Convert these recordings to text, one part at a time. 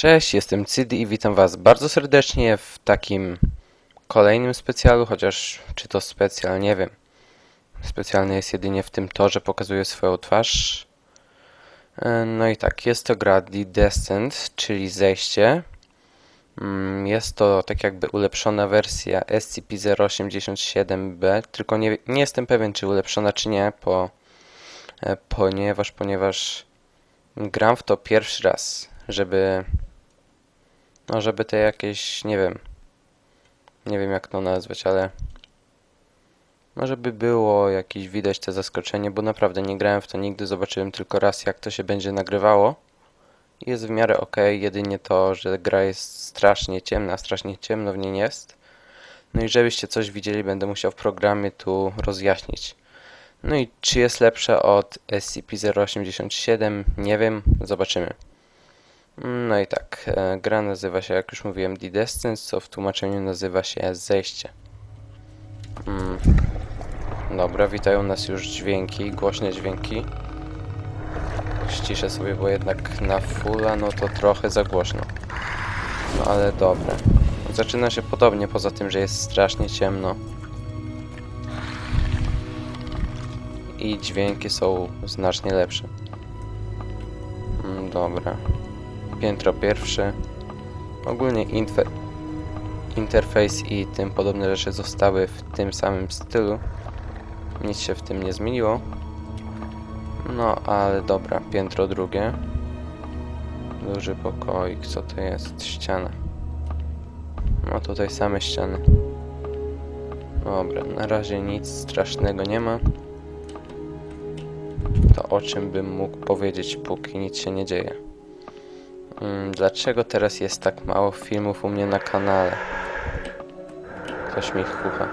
Cześć, jestem Cid i witam Was bardzo serdecznie w takim kolejnym specjalu, chociaż czy to specjal, nie wiem. Specjalny jest jedynie w tym to, że pokazuje swoją twarz. E, No i tak, jest to gra The Descent, czyli zejście. Mm, Jest to tak jakby ulepszona wersja SCP-087-B, tylko nie, nie jestem pewien, czy ulepszona, czy nie, po, e, ponieważ, ponieważ gram w to pierwszy raz, żeby no, żeby te jakieś, nie wiem, nie wiem jak to nazwać, ale no, żeby było jakieś widać te zaskoczenie, bo naprawdę nie grałem w to nigdy, zobaczyłem tylko raz jak to się będzie nagrywało. Jest w miarę ok, jedynie to, że gra jest strasznie ciemna, strasznie ciemno w niej jest. No i żebyście coś widzieli, będę musiał w programie tu rozjaśnić. No i czy jest lepsze od SCP-087? Nie wiem, zobaczymy. No i tak, e, gra nazywa się, jak już mówiłem, The Descent, co w tłumaczeniu nazywa się Zejście. Mm. Dobra, witają nas już dźwięki, głośne dźwięki. Ściszę sobie, bo jednak na fulla, no to trochę za głośno. No ale dobre. Zaczyna się podobnie, poza tym, że jest strasznie ciemno. I dźwięki są znacznie lepsze. Mm, Dobra piętro pierwsze. Ogólnie interfejs i tym podobne rzeczy zostały w tym samym stylu. Nic się w tym nie zmieniło. No, ale dobra, piętro drugie. Duży pokoik, co to jest? Ściana. No tutaj same ściany. Dobra, na razie nic strasznego nie ma. To o czym bym mógł powiedzieć, póki nic się nie dzieje. Mm, Dlaczego teraz jest tak mało filmów u mnie na kanale? Ktoś mi chucha.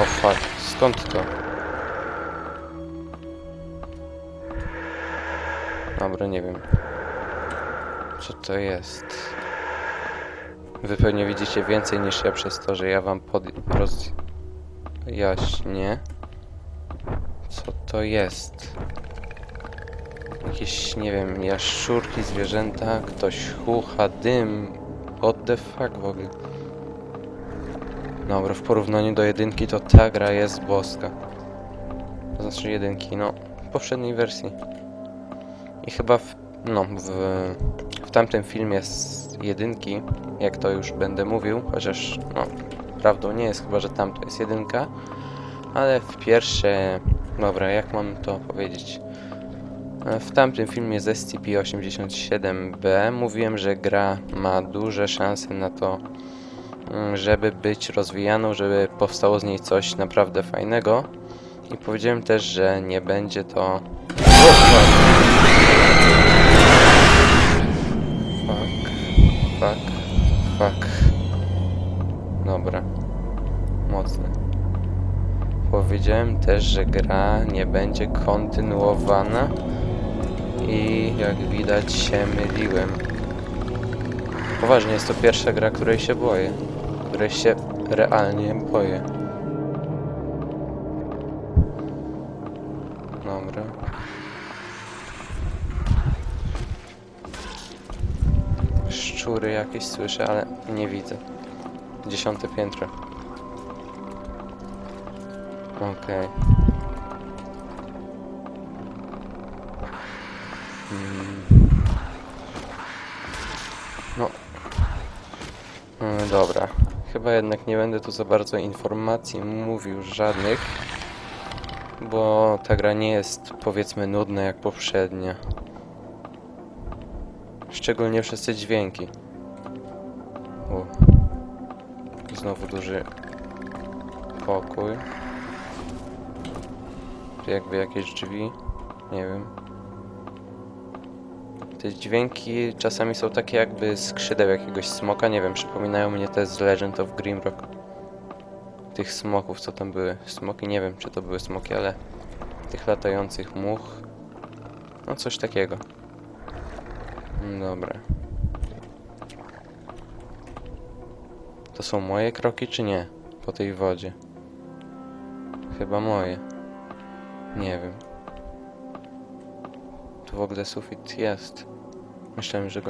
O fuck, skąd to? Dobra, nie wiem. Co to jest? Wy pewnie widzicie więcej niż ja przez to, że ja wam pod... rozjaśnię. Co to jest? Jakieś, nie wiem, jaszczurki, zwierzęta, ktoś chucha, dym. What the fuck w ogóle? Dobra, w porównaniu do jedynki to ta gra jest boska. To znaczy jedynki, no, w poprzedniej wersji. I chyba w, no, w, w tamtym filmie z jedynki, jak to już będę mówił, chociaż, no, prawdą nie jest chyba, że tam to jest jedynka, ale w pierwsze, dobra, jak mam to powiedzieć? W tamtym filmie z SCP-87-B mówiłem, że gra ma duże szanse na to, mm, żeby być rozwijaną, żeby powstało z niej coś naprawdę fajnego. I powiedziałem też, że nie będzie to... Fuck, fuck, fuck. Dobra. Mocne. Powiedziałem też, że gra nie będzie kontynuowana i jak widać się myliłem. Poważnie, jest to pierwsza gra, której się boję. Której się realnie boję. Dobra. Szczury jakieś słyszę, ale nie widzę. Dziesiąte piętro. Okej. Mm. No. Mm, Dobra. Chyba jednak nie będę tu za bardzo informacji mówił żadnych, bo ta gra nie jest powiedzmy nudna jak poprzednia. Szczególnie przez te dźwięki. Znowu duży pokój. Jakby jakieś drzwi. Nie wiem. Te dźwięki czasami są takie jakby skrzydeł jakiegoś smoka, nie wiem, przypominają mnie te z Legend of Grimrock. Tych smoków, co tam były. Smoki, nie wiem, czy to były smoki, ale tych latających much. No coś takiego. Mm, Dobra. To są moje kroki, czy nie? Po tej wodzie. Chyba moje. Nie wiem. Tu w ogóle sufit jest. Myślałem, że go.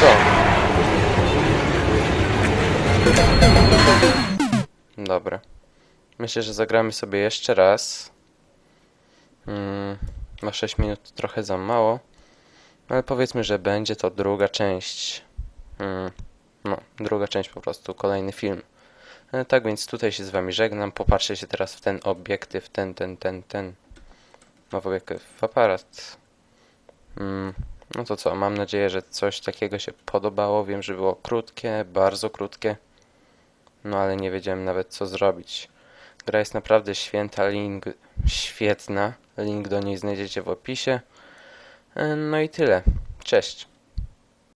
Co? Dobra. Myślę, że zagramy sobie jeszcze raz. Mm, na 6 minut trochę za mało. Ale powiedzmy, że będzie to druga część. Mm, no, druga część po prostu, kolejny film. E, Tak więc tutaj się z wami żegnam. Popatrzcie się teraz w ten obiektyw, ten, ten, ten, ten. No w obiektyw, w aparat. Mm, no to co, mam nadzieję, że coś takiego się podobało. Wiem, że było krótkie, bardzo krótkie. No ale nie wiedziałem nawet co zrobić. Gra jest naprawdę święta, link świetna. Link do niej znajdziecie w opisie. E, No i tyle. Cześć.